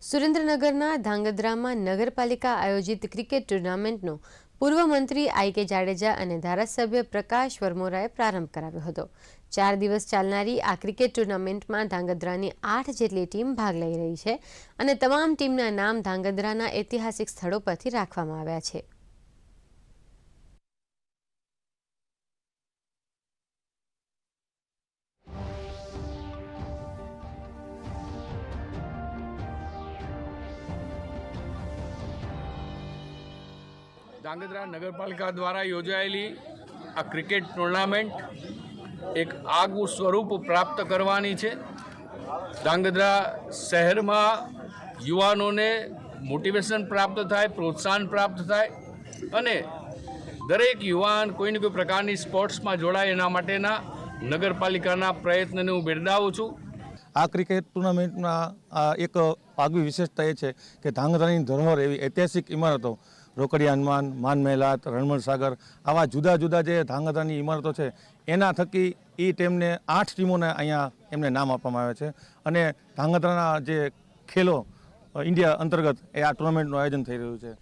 સુરેન્દ્રનગરના ધાંગધ્રામાં નગરપાલિકા આયોજિત ક્રિકેટ ટુર્નામેન્ટનો પૂર્વ મંત્રી આઈ કે જાડેજા અને ધારાસભ્ય પ્રકાશ વરમોરાએ પ્રારંભ કરાવ્યો હતો. ચાર દિવસ ચાલનારી આ ક્રિકેટ ટુર્નામેન્ટમાં ધાંગધ્રાની આઠ જેટલી ટીમ ભાગ લઈ રહી છે અને તમામ ટીમના નામ ધાંગધ્રાના ઐતિહાસિક સ્થળો પરથી રાખવામાં આવ્યા છે. ધાંગધ્રા નગરપાલિકા દ્વારા યોજાયેલી આ ક્રિકેટ ટુર્નામેન્ટ એક આગવું સ્વરૂપ પ્રાપ્ત કરવાની છે. ધાંગધ્રા શહેરમાં યુવાનોને મોટિવેશન પ્રાપ્ત થાય, પ્રોત્સાહન પ્રાપ્ત થાય અને દરેક યુવાન કોઈને કોઈ પ્રકારની સ્પોર્ટ્સમાં જોડાય એના માટેના નગરપાલિકાના પ્રયત્નને હું બિરદાવું છું. આ ક્રિકેટ ટુર્નામેન્ટના એક આગવી વિશેષતા એ છે કે ધાંગધ્રાની ધરોહર એવી ઐતિહાસિક ઇમારતો રોકડી હનુમાન, માન મહેલાત, રણમણ સાગર, આવા જુદા જુદા જે ધાંગધ્રાની ઇમારતો છે, એના થકી એ ટીમને આઠ ટીમોને અહીંયા એમને નામ આપવામાં આવે છે. અને ધાંગધ્રાના જે ખેલો ઇન્ડિયા અંતર્ગત એ આ ટુર્નામેન્ટનું આયોજન થઈ રહ્યું છે.